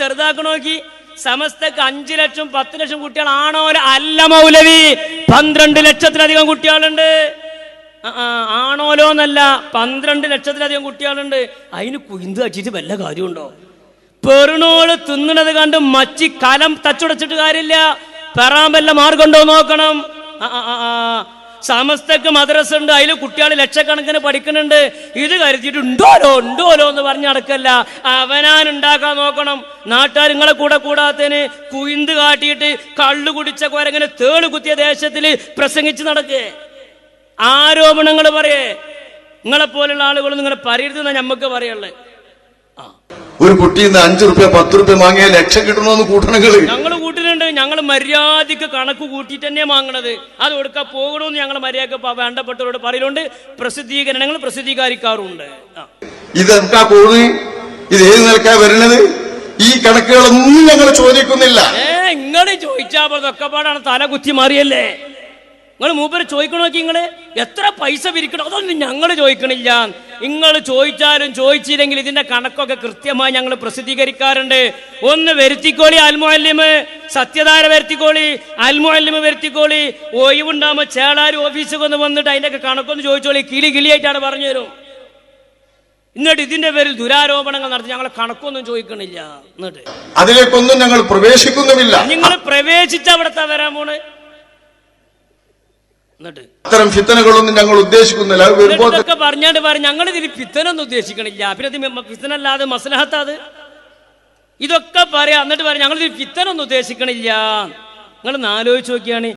ചെറുതാക്കണ നോക്കി. സമസ്തക്ക് അഞ്ചു ലക്ഷം പത്ത് ലക്ഷം കുട്ടികളാണോ അല്ല മൗലവി. പന്ത്രണ്ട് ലക്ഷത്തിലധികം കുട്ടികളുണ്ട്. ആണോലോ എന്നല്ല പന്ത്രണ്ട് ലക്ഷത്തിലധികം കുട്ടികളുണ്ട്. അതിന് കുയിന്ത് അടിച്ചിട്ട് വല്ല കാര്യമുണ്ടോ? പെറുണോൾ തിന്നണത് കണ്ട് മച്ചി കലം തച്ചുടച്ചിട്ട് കാര്യമില്ല. പെറാൻ വല്ല മാർഗമുണ്ടോ നോക്കണം. സമസ്തക്ക് മദ്രസ ഉണ്ട് അതിൽ കുട്ടികൾ ലക്ഷക്കണക്കിന് പഠിക്കുന്നുണ്ട്. ഇത് കരുതിയിട്ട് ഉണ്ടോലോ ഉണ്ടോലോ എന്ന് പറഞ്ഞ് നടക്കല്ല. അവനാൻ ഉണ്ടാക്കാൻ നോക്കണം. നാട്ടുകാർ നിങ്ങളെ കൂടെ കൂടാത്തതിന് കുയിന്ത് കാട്ടിയിട്ട് കള്ളു കുടിച്ച കുരങ്ങനെ തേൾ കുത്തിയ ദേശത്തിൽ പ്രസംഗിച്ച് നടക്കേ. ആരോപണങ്ങൾ പറയേ. നിങ്ങളെ പോലുള്ള ആളുകളൊന്നും ഇങ്ങനെ പറയരുതെന്ന് ഞമ്മക്ക് പറയുള്ളത് ഒരു കുട്ടി അഞ്ചു റുപ്യ പത്ത് റുപ്യ വാങ്ങിയ ലക്ഷം കിട്ടണമെന്ന് കൂട്ടണങ്ങൾ. ഞങ്ങൾ ഞങ്ങൾ മര്യാദയ്ക്ക് കണക്ക് കൂട്ടിയിട്ട് തന്നെ വാങ്ങണത്. അത് കൊടുക്കാൻ പോകണമെന്ന് ഞങ്ങൾ മര്യാദയ്ക്ക് പ- വേണ്ടപ്പെട്ടവരോട് പറയലുണ്ട്. പ്രസിദ്ധീകരണങ്ങൾ പ്രസിദ്ധീകരിക്കാറുണ്ട്. ഇത് എന്താ പോകുന്നത് ഇത് ഏത് നിലക്കാ വരണത്? ഈ കണക്കുകളൊന്നും ഞങ്ങൾ ചോദിക്കുന്നില്ല. ഏ ഇങ്ങനെ ചോദിച്ചാൽ ഇതൊക്കെ പാടാണ്. തല കുത്തി മാറിയല്ലേ? നിങ്ങൾ മൂപ്പര് ചോദിക്കണ നോക്കി നിങ്ങൾ? എത്ര പൈസ പിരിക്കണം? അതൊന്നും ഞങ്ങൾ ചോദിക്കണില്ല. നിങ്ങൾ ചോദിച്ചാലും ചോദിച്ചില്ലെങ്കിൽ ഇതിന്റെ കണക്കൊക്കെ കൃത്യമായി ഞങ്ങൾ പ്രസിദ്ധീകരിക്കാറുണ്ട്. ഒന്ന് വരുത്തിക്കോളി അൽമുഅല്ലിമ്. സത്യധാര വരുത്തിക്കോളി. അൽമുഅല്ലിമ് വരുത്തിക്കോളി. ഒഴിവുണ്ടാകുമ്പോ ചേളാര് ഓഫീസിൽ ഒന്ന് വന്നിട്ട് അതിന്റെ കണക്കൊന്ന് ചോദിച്ചോളി. കിളി കിളിയായിട്ടാണ് പറഞ്ഞു തരും. എന്നിട്ട് ഇതിന്റെ പേരിൽ ദുരാരോപണങ്ങൾ നടത്തി ഞങ്ങൾ കണക്കൊന്നും ചോദിക്കണില്ല. എന്നിട്ട് അതിലേക്കൊന്നും ഞങ്ങൾ പ്രവേശിക്കുന്നുമില്ല. നിങ്ങൾ പ്രവേശിച്ച അവിടത്തെ വരാൻ പോണ്? അത്തരം ഫിത്തനകളൊന്നും ഞങ്ങൾ ഉദ്ദേശിക്കുന്നില്ല. അത് ഇതൊക്കെ പറഞ്ഞാണ്ട് പറഞ്ഞു ഞങ്ങൾ ഇതിൽ ഫിത്തനൊന്നും ഉദ്ദേശിക്കണില്ല. പിന്നെ ഫിത്തനല്ലാതെ മസ്ലഹത്താത് ഇതൊക്കെ പറയാം എന്നിട്ട് പറയാം ഞങ്ങൾ ഇതിൽ ഫിത്തനൊന്നും ഉദ്ദേശിക്കണില്ല. നിങ്ങൾ ആലോചിച്ച് നോക്കിയാണ്.